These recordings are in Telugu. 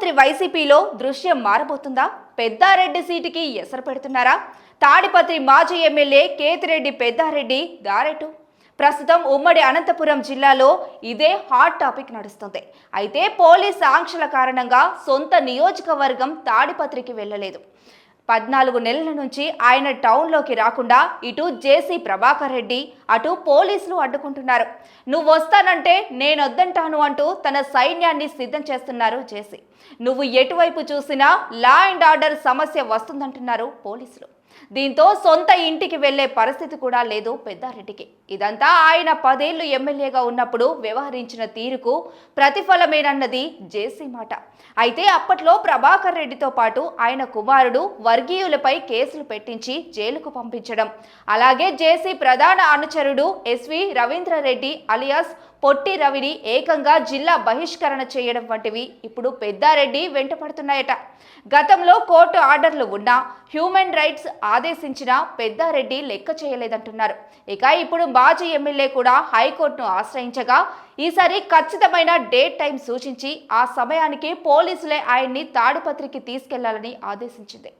తాడిపత్రి వైసీపీలో దృశ్యం మారబోతుందా? పెద్దారెడ్డి సీటుకి ఎసరు పెడుతున్నారా? తాడిపత్రి మాజీ ఎమ్మెల్యే కేతిరెడ్డి పెద్దారెడ్డి దారెటు ప్రస్తుతం ఉమ్మడి అనంతపురం జిల్లాలో ఇదే హాట్ టాపిక్ నడుస్తుంది. అయితే పోలీస్ ఆంక్షల కారణంగా సొంత నియోజకవర్గం తాడిపత్రికి వెళ్ళలేదు. పద్నాలుగు నెలల నుంచి ఆయన టౌన్లోకి రాకుండా ఇటు జేసీ ప్రభాకర్ రెడ్డి అటు పోలీసులు అడ్డుకుంటున్నారు. నువ్వు వస్తానంటే నేను వద్దంటాను అంటూ తన సైన్యాన్ని సిద్ధం చేస్తున్నారు జేసీ. నువ్వు ఎటువైపు చూసినా లా అండ్ ఆర్డర్ సమస్య వస్తుందంటున్నారు పోలీసులు. దీంతో సొంత ఇంటికి వెళ్ళే పరిస్థితి కూడా లేదు పెద్దారెడ్డికి. ఇదంతా ఆయన పదేళ్ళు ఎమ్మెల్యేగా ఉన్నప్పుడు వ్యవహరించిన తీరుకు ప్రతిఫలమేనన్నది జేసీ మాట. అయితే అప్పట్లో ప్రభాకర్ రెడ్డితో పాటు ఆయన కుమారుడు వర్గీయులపై కేసులు పెట్టించి జైలుకు పంపించడం. అలాగే జేసీ ప్రధాన అనుచరుడు ఎస్వి రవీంద్రరెడ్డి అలియాస్ పొట్టి రవిని ఏకంగా జిల్లా బహిష్కరణ చేయడం వంటివి ఇప్పుడు పెద్దారెడ్డి వెంటపడుతున్నాయట గతంలో కోర్టు ఆర్డర్లు ఉన్నా హ్యూమన్ రైట్స్ ఆదేశించిన పెద్దారెడ్డి లెక్క చేయలేదంటున్నారు. ఇక ఇప్పుడు మాజీ ఎమ్మెల్యే కూడా హైకోర్టును ఆశ్రయించగా ఈసారి ఖచ్చితమైన డేట్ టైం సూచించి ఆ సమయానికి పోలీసులే ఆయన్ని తాడిపత్రికి తీసుకెళ్ళాలని ఆదేశించింది.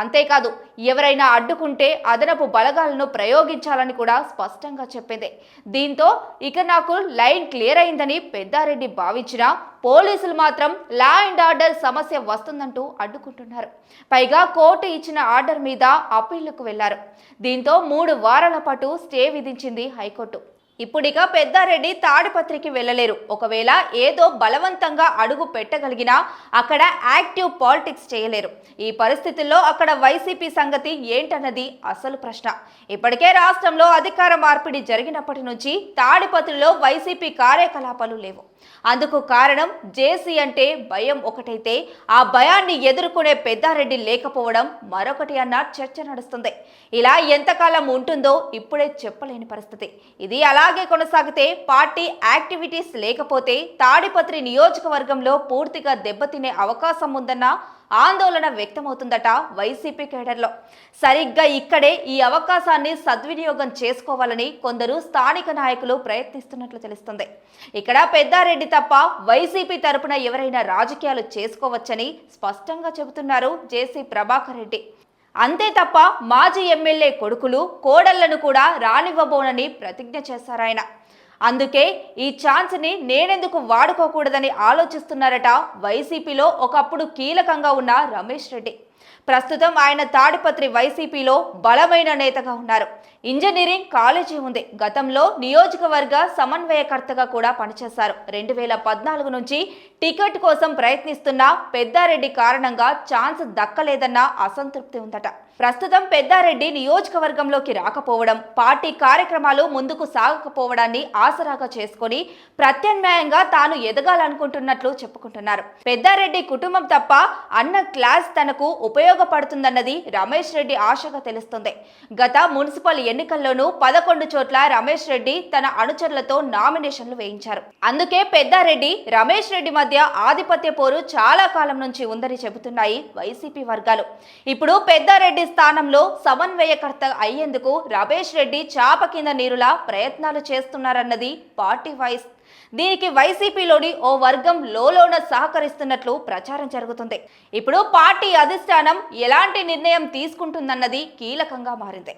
అంతేకాదు ఎవరైనా అడ్డుకుంటే అదనపు బలగాలను ప్రయోగించాలని కూడా స్పష్టంగా చెప్పింది. దీంతో ఇక నాకు లైన్ క్లియర్ అయిందని పెద్దారెడ్డి భావించినా పోలీసులు మాత్రం లా అండ్ ఆర్డర్ సమస్య వస్తుందంటూ అడ్డుకుంటున్నారు. పైగా కోర్టు ఇచ్చిన ఆర్డర్ మీద అప్పీళ్ళకు వెళ్ళారు. దీంతో మూడు వారాల పాటు స్టే విధించింది హైకోర్టు. ఇప్పుడిక పెద్దారెడ్డి తాడిపత్రికి వెళ్ళలేరు. ఒకవేళ ఏదో బలవంతంగా అడుగు పెట్టగలిగినా అక్కడ యాక్టివ్ పాలిటిక్స్ చేయలేరు. ఈ పరిస్థితుల్లో అక్కడ వైసీపీ సంగతి ఏంటన్నది అసలు ప్రశ్న. ఇప్పటికే రాష్ట్రంలో అధికార మార్పిడి జరిగినప్పటి నుంచి తాడిపత్రిలో వైసీపీ కార్యకలాపాలు లేవు. అందుకు కారణం జేసీ అంటే భయం ఒకటైతే ఆ భయాన్ని ఎదుర్కొనే పెద్దారెడ్డి లేకపోవడం మరొకటి అన్న చర్చ నడుస్తుంది. ఇలా ఎంతకాలం ఉంటుందో ఇప్పుడే చెప్పలేని పరిస్థితి. ఇది అలా ఇలాగే కొనసాగితే పార్టీ యాక్టివిటీస్ లేకపోతే తాడిపత్రి నియోజకవర్గంలో పూర్తిగా దెబ్బతినే అవకాశం ఉందన్న ఆందోళన వ్యక్తమవుతుందట వైసీపీ కేడర్లో. సరిగ్గా ఇక్కడే ఈ అవకాశాన్ని సద్వినియోగం చేసుకోవాలని కొందరు స్థానిక నాయకులు ప్రయత్నిస్తున్నట్లు తెలుస్తుంది. ఇక్కడ పెద్దారెడ్డి తప్ప వైసీపీ తరపున ఎవరైనా రాజకీయాలు చేసుకోవచ్చని స్పష్టంగా చెబుతున్నారు జేసీ ప్రభాకర్ రెడ్డి. అంతే తప్ప మాజీ ఎమ్మెల్యే కొడుకులు కోడళ్ళను కూడా రానివ్వబోనని ప్రతిజ్ఞ చేశారాయన అందుకే ఈ ఛాన్స్ని నేనెందుకు వాడుకోకూడదని ఆలోచిస్తున్నారట వైసీపీలో ఒకప్పుడు కీలకంగా ఉన్న రమేష్ రెడ్డి. ప్రస్తుతం ఆయన తాడిపత్రి వైసీపీలో బలమైన నేతగా ఉన్నారు. ఇంజనీరింగ్ కాలేజీ ఉంది. గతంలో నియోజకవర్గ సమన్వయకర్తగా కూడా పనిచేశారు. రెండు వేల పద్నాలుగు నుంచి టికెట్ కోసం ప్రయత్నిస్తున్న పెద్దారెడ్డి కారణంగా ఛాన్స్ దక్కలేదన్న అసంతృప్తి ఉందట. ప్రస్తుతం పెద్దారెడ్డి నియోజకవర్గంలోకి రాకపోవడం పార్టీ కార్యక్రమాలు ముందుకు సాగకపోవడాన్ని ఆసరాగా చేసుకొని ప్రత్యామ్నాయంగా తాను ఎదగాలనుకుంటున్నట్లు చెప్పుకుంటున్నారు. పెద్దారెడ్డి కుటుంబం తప్ప అన్న క్లాస్ తనకు ఉపయోగపడుతుందన్నది రమేష్ రెడ్డి ఆశగా తెలుస్తుంది. గత మున్సిపల్ ఎన్నికల్లోనూ పదకొండు చోట్ల రమేష్ రెడ్డి తన అనుచరులతో నామినేషన్లు వేయించారు. అందుకే పెద్దారెడ్డి రమేష్ రెడ్డి మధ్య ఆధిపత్య పోరు చాలా కాలం నుంచి ఉందని చెబుతున్నాయి వైసీపీ వర్గాలు. ఇప్పుడు పెద్దారెడ్డి స్థానంలో సమన్వయకర్త అయ్యేందుకు రమేష్ రెడ్డి చాప కింద నీరులా ప్రయత్నాలు చేస్తున్నారన్నది పార్టీ వాయిస్. దీనికి వైసీపీలోని ఓ వర్గం లోలోన సహకరిస్తున్నట్లు ప్రచారం జరుగుతుంది. ఇప్పుడు పార్టీ అధిష్టానం ఎలాంటి నిర్ణయం తీసుకుంటుందన్నది కీలకంగా మారింది.